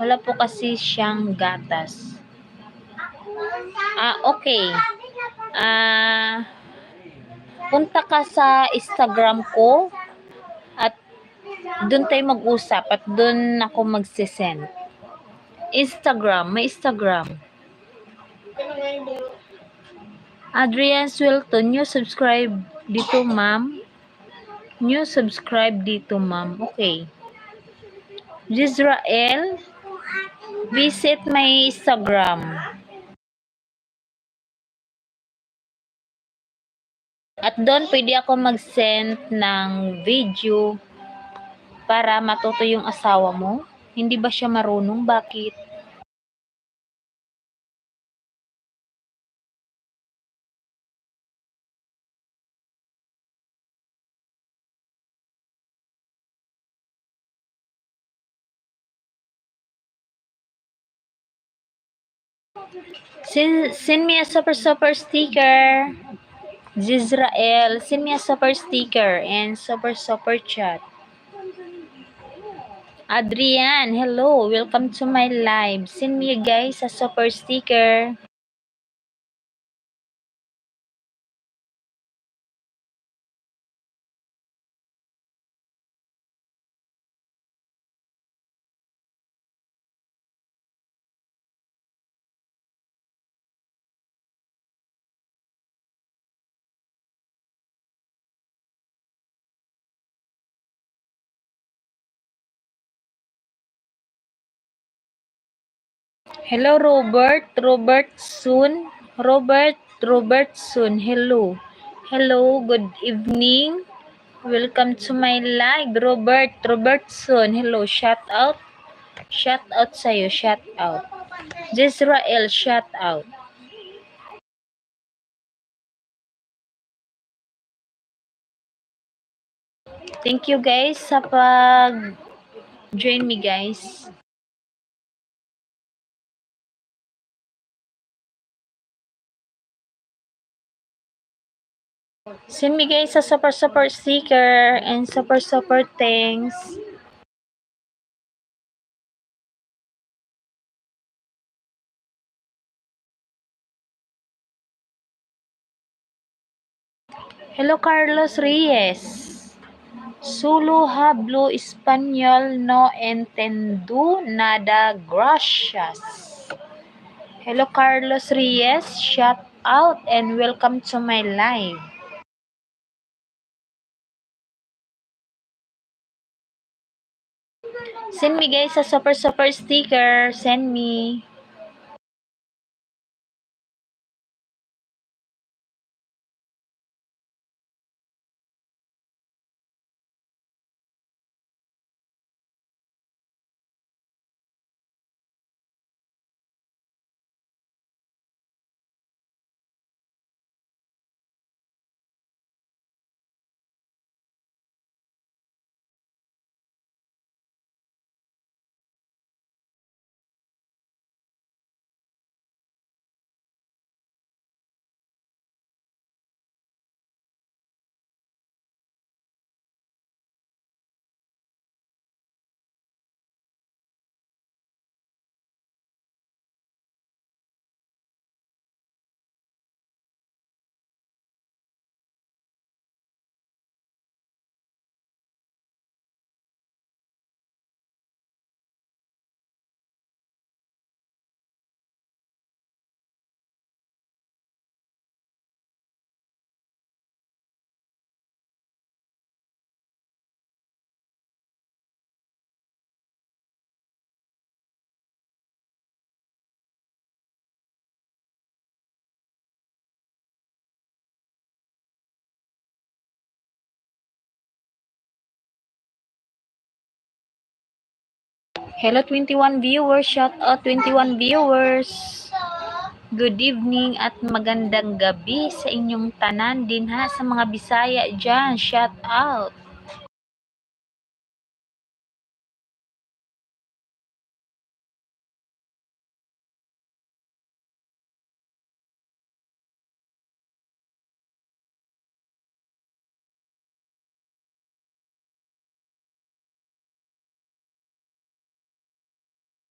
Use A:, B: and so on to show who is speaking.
A: Wala po kasi siyang gatas. Ah, okay. Ah, punta ka sa Instagram ko at doon tayo mag-usap at doon ako magsisend. Instagram, may Instagram. Adrian Swilton, new subscribe dito, ma'am. New subscribe dito, ma'am. Okay. Jezrael, visit my Instagram. At doon pwede ako mag-send ng video para matuto yung asawa mo. Hindi ba siya marunong? Bakit? Send, send me a super super sticker. Zizrael, send me a super sticker and super super chat. Adrian, hello. Welcome to my live. Send me guys a super sticker. Hello, Robert. Robert Soon. Robert. Robert Soon. Hello. Hello. Good evening. Welcome to my live. Robert. Robert Soon. Hello. Shout out. Shout out sa'yo. Shout out. Jezrael. Shout out. Thank you guys sa pag join me guys. Guys sa super super sticker and super super thanks. Hello Carlos Reyes. Solo hablo español no entiendo nada gracias. Hello Carlos Reyes, shout out and welcome to my live. Send me guys sa super super sticker. Send me. Hello 21 viewers, shout out 21 viewers. Good evening at magandang gabi sa inyong tanan din ha sa mga Bisaya diyan. Shout out.